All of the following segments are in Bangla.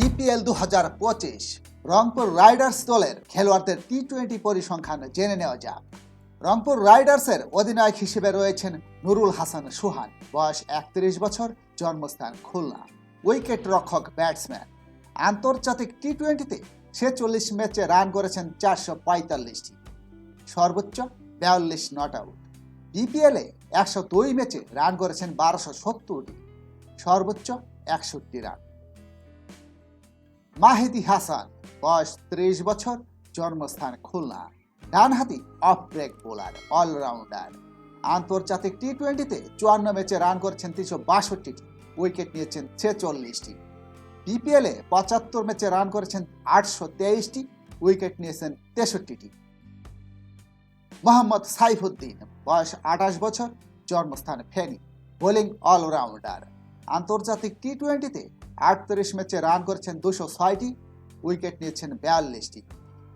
বিপিএল দু হাজার পঁচিশ রংপুর রাইডার্স দলের খেলোয়াড়দের টি টোয়েন্টি পরিসংখ্যান জেনে নেওয়া যাক। রংপুর রাইডার্সের অধিনায়ক হিসেবে রয়েছেন নুরুল হাসান সুহান। বয়স একত্রিশ বছর, জন্মস্থান খুলনা। উইকেট রক্ষক ব্যাটসম্যান। আন্তর্জাতিক টি টোয়েন্টিতে ছেচল্লিশ ম্যাচে রান করেছেন চারশো পঁয়তাল্লিশটি। সর্বোচ্চ বিয়াল্লিশ নট আউট। বিপিএলে একশো দুই ম্যাচে রান করেছেন বারোশো সত্তরটি। সর্বোচ্চ একষট্টি রান। মাহিদি হাসান, বয়স ত্রিশ বছর, জন্মস্থান খুলনা। ডানহাতি অফ ব্রেক বোলার, অলরাউন্ডার। আন্তর্জাতিক টি টোয়েন্টিতে চুয়ান্ন ম্যাচে রান করেছেন তিনশো বাষট্টিটি, উইকেট নিয়েছেন ছেচল্লিশটি। বিপিএলে পঁচাত্তর ম্যাচে রান করেছেন আটশো তেইশটি, উইকেট নিয়েছেন তেষট্টিটি। মোহাম্মদ সাইফুদ্দিন, বয়স আঠাশ বছর, জন্মস্থান ফেনী, বোলিং অলরাউন্ডার। আন্তর্জাতিক টি টোয়েন্টিতে আটত্রিশ ম্যাচে রান করেছেন দুশো ছয়টি, উইকেট নিয়েছেন বিয়াল্লিশটি।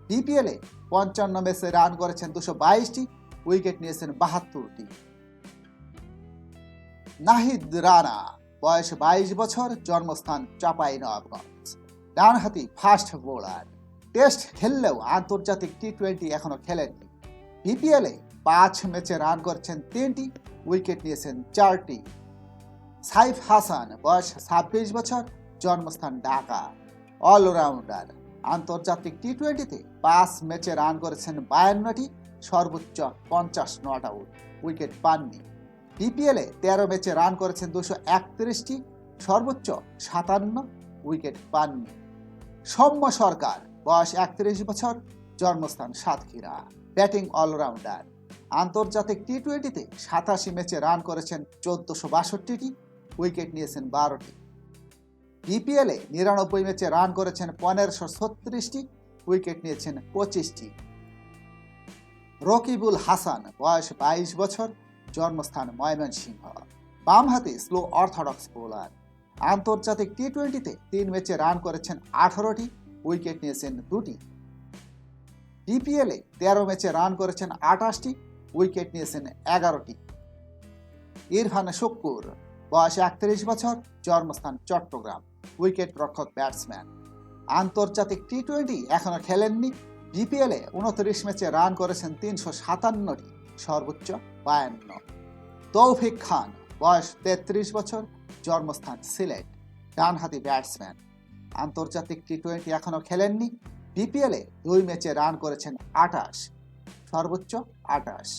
বিপিএলে পঞ্চান্ন ম্যাচে রান করেছেন দুশো বাইশটি, উইকেট নিয়েছেন বাহাত্তরটি। নাহিদ রানা, বয়স বাইশ বছর, জন্মস্থান চাপাই নবাবগঞ্জ ডানহাতি ফাস্ট বোলার। টেস্ট খেললেও আন্তর্জাতিক টি টোয়েন্টি এখনও খেলেননি। বিপিএলে পাঁচ ম্যাচে রান করেছেন তিনটি, উইকেট নিয়েছেন চারটি। সাইফ হাসান, বয়স ছাব্বিশ বছর, জন্মস্থান ঢাকা। অলরাউন্ডার আন্তর্জাতিক টি টোয়েন্টিতে পাঁচ ম্যাচে রান করেছেন বায়ান্নটি, সর্বোচ্চ পঞ্চাশ নট আউট উইকেট পাননি। বিপিএলে তেরো ম্যাচে রান করেছেন দুশো একত্রিশটি, সর্বোচ্চ সাতান্ন উইকেট পাননি। সৌম্য সরকার, বয়স একত্রিশ বছর, জন্মস্থান সাতক্ষীরা। ব্যাটিং অলরাউন্ডার আন্তর্জাতিক টি টোয়েন্টিতে সাতাশি ম্যাচে রান করেছেন চোদ্দশো বাষট্টিটি উইকেট নিয়েছেন বারোটি। বিপিএলে নিরানব্বই ম্যাচে রান করেছেন পনেরোশো ছত্রিশটি উইকেট নিয়েছেন পঁচিশটি। রকিবুল হাসান, বয়স বাইশ বছর, জন্মস্থান ময়মনসিংহ। বামহাতি স্লো অর্থোডক্স বোলার। আন্তর্জাতিক টি টোয়েন্টিতে তিন ম্যাচে রান করেছেন আঠারোটি উইকেট নিয়েছেন দুটি। বিপিএলে তেরো ম্যাচে রান করেছেন আঠাশটি উইকেট নিয়েছেন এগারোটি। ইরফান শুক্কুর বয়স একত্রিশ বছর, জন্মস্থান চট্টগ্রাম। উইকেট রক্ষক ব্যাটসম্যান। আন্তর্জাতিক টি টোয়েন্টি এখনও খেলেননি। বিপিএলে উনত্রিশ ম্যাচে রান করেছেন তিনশো সাতান্নটি, সর্বোচ্চ বায়ান্ন। তৌফিক খান, বয়স তেত্রিশ বছর, জন্মস্থান সিলেট, ডানহাতি ব্যাটসম্যান। আন্তর্জাতিক টি টোয়েন্টি এখনও খেলেননি। বিপিএলে দুই ম্যাচে রান করেছেন আটাশ, সর্বোচ্চ আটাশ।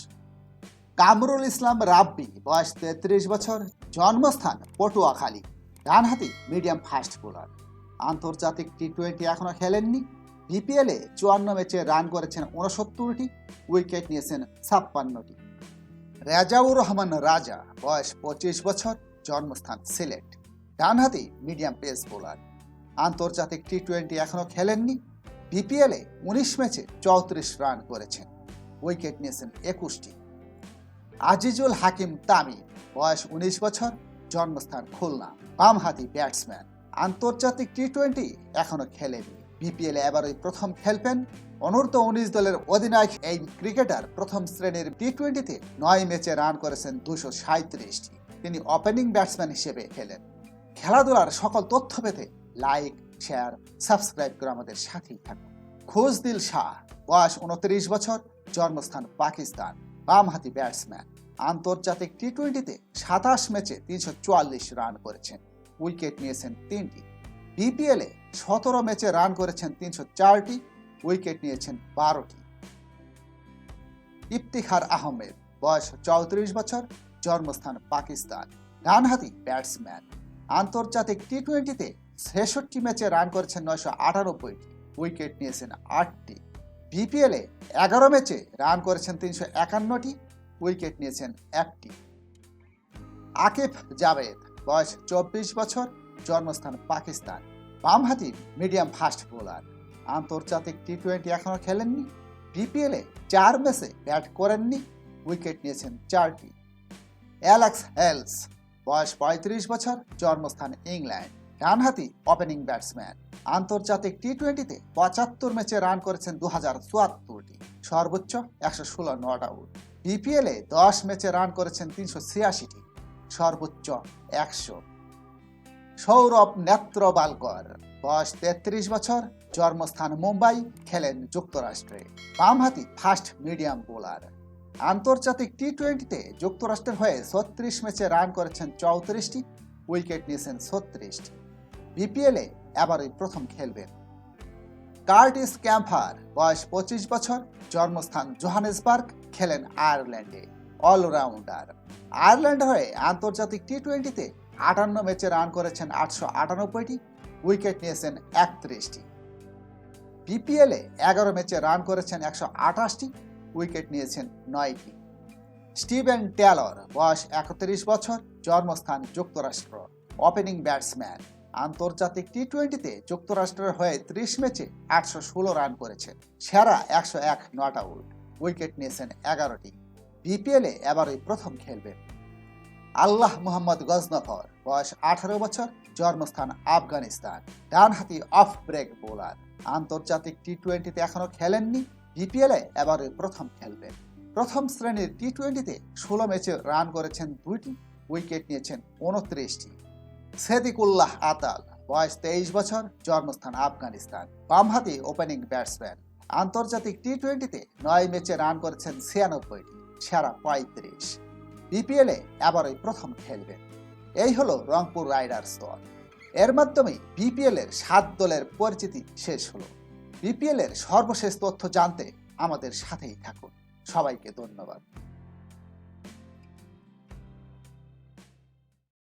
কামরুল ইসলাম রাব্বি, বয়স তেত্রিশ বছর জন্মস্থান পটুয়াখালী। ডানহাতি মিডিয়াম ফাস্ট বোলার। আন্তর্জাতিক টি টোয়েন্টি এখনও খেলেননি। বিপিএলে চুয়ান্ন ম্যাচে রান করেছেন উনসত্তরটি উইকেট নিয়েছেন ছাপ্পান্নটি। রেজাউর রহমান রাজা, বয়স পঁচিশ বছর, জন্মস্থান সিলেট। ডানহাতি মিডিয়াম পেস বোলার। আন্তর্জাতিক টি টোয়েন্টি এখনও খেলেননি। বিপিএলে উনিশ ম্যাচে চৌত্রিশ রান করেছেন, উইকেট নিয়েছেন একুশটি। আজিজুল হাকিম তামিম বয়স উনিশ বছর, জন্মস্থান খুলনা। বামহাতি ব্যাটসম্যান। আন্তর্জাতিক টি টোয়েন্টি এখনও খেলেনি। বিপিএলে এবারই প্রথম খেলবেন। অনূর্ধ্ব উনিশ দলের অধিনায়ক এই ক্রিকেটার প্রথম শ্রেণির টি টোয়েন্টিতে নয় ম্যাচে রান করেছেন দুশো সাঁত্রিশটি তিনি ওপেনিং ব্যাটসম্যান হিসেবে খেলেন। খেলাধুলার সকল তথ্য পেতে লাইক, শেয়ার, সাবস্ক্রাইব করে আমাদের সাথেই থাকুন। খুশদিল শাহ, বয়স উনত্রিশ বছর, জন্মস্থান পাকিস্তান। বামহাতি ব্যাটসম্যান। আন্তর্জাতিক টি টোয়েন্টিতে সাতাশ ম্যাচে তিনশো চুয়াল্লিশ রান করেছেন। উইকেট নিয়েছেন তিনটি। বিপিএলে সতেরো ম্যাচে রান করেছেন তিনশো চারটি, উইকেট নিয়েছেন বারোটি। ইফতিখার আহমেদ, বয়স চৌত্রিশ বছর, জন্মস্থান পাকিস্তান। ডানহাতি ব্যাটসম্যান। আন্তর্জাতিক টি টোয়েন্টিতে ছেষট্টি ম্যাচে রান করেছেন নয়শো আটানব্বইটি, উইকেট নিয়েছেন আটটি। বিপিএলে এগারো ম্যাচে রান করেছেন তিনশো একান্নটি উইকেট নিয়েছেন একটি। আকিফ জাভেদ, বয়স চব্বিশ বছর, জন্মস্থান পাকিস্তান। বামহাতি মিডিয়াম ফাস্ট বোলার। আন্তর্জাতিক টি টোয়েন্টি এখনও খেলেননি বিপিএলে চার ম্যাচে ব্যাট করেননি। উইকেট নিয়েছেন চারটি। অ্যালেক্স হেলস, বয়স পঁয়ত্রিশ বছর, জন্মস্থান ইংল্যান্ড। ডানহাতি ওপেনিং ব্যাটসম্যান। আন্তর্জাতিক টি টোয়েন্টিতে পঁচাত্তর ম্যাচে রান করেছেন দু হাজার সর্বোচ্চ একশো ষোলো নট আউট। বিপিএলে দশ ম্যাচে রান করেছেন তিনশো ছিয়াশিটি, সর্বোচ্চ একশো। সৌরভ নেত্রবালকর, বয়স তেত্রিশ বছর, জন্মস্থান মুম্বাই, খেলেন যুক্তরাষ্ট্রে। বামহাতি ফাস্ট মিডিয়াম বোলার। আন্তর্জাতিক টি টোয়েন্টিতে যুক্তরাষ্ট্রের হয়ে ছত্রিশ ম্যাচে রান করেছেন চৌত্রিশটি, উইকেট নিয়েছেন ছত্রিশটি। বিপিএলে এবারই প্রথম খেলবেন। কার্টিস ক্যাম্পার বয়স পঁচিশ বছর, জন্মস্থান জোহানেসবার্গ, খেলেন আয়ারল্যান্ডে, অলরাউন্ডার। আয়ারল্যান্ড হয়ে আন্তর্জাতিক টি টোয়েন্টিতে আটান্ন ম্যাচে রান করেছেন আটশো আটানব্বইটি, উইকেট নিয়েছেন একত্রিশটি। বিপিএলে এগারো ম্যাচে রান করেছেন একশো আঠাশটি, উইকেট নিয়েছেন নয়টি। স্টিভেন টেলর বয়স একত্রিশ বছর, জন্মস্থান যুক্তরাষ্ট্র, ওপেনিং ব্যাটসম্যান। আন্তর্জাতিক টি টোয়েন্টিতে যুক্তরাষ্ট্রের হয়ে ত্রিশ ম্যাচে আটশো ষোলো রান করেছেন। সেরা একশো এক নট আউট। উইকেট নিয়েছেন এগারোটি। বিপিএলে এবারই প্রথম খেলবেন। আল্লাহ মোহাম্মদ গজনফর বয়স আঠারো বছর, জন্মস্থান আফগানিস্তান। ডানহাতি অফ ব্রেক বোলার আন্তর্জাতিক টি টোয়েন্টিতে এখনও খেলেননি। বিপিএলে এবারে প্রথম খেলবেন। প্রথম শ্রেণির টি টোয়েন্টিতে ষোলো ম্যাচে রান করেছেন দুইটি। উইকেট নিয়েছেন উনত্রিশটি। সেদিকুল্লাহ আতাল। বয়স তেইশ বছর, জন্মস্থান আফগানিস্তান। বামহাতি ওপেনিং ব্যাটসম্যান আন্তর্জাতিক টি টোয়েন্টিতে নয় ম্যাচে রান করেছেন ছিয়ানব্বইটি, সেরা পঁয়ত্রিশ। বিপিএলে এবারই প্রথম খেলবেন। এই হলো রংপুর রাইডার্স দল। এর মাধ্যমে বিপিএল এর সাত দলের পরিচিতি শেষ হলো। বিপিএল এর সর্বশেষ তথ্য জানতে আমাদের সাথেই থাকুন। সবাইকে ধন্যবাদ।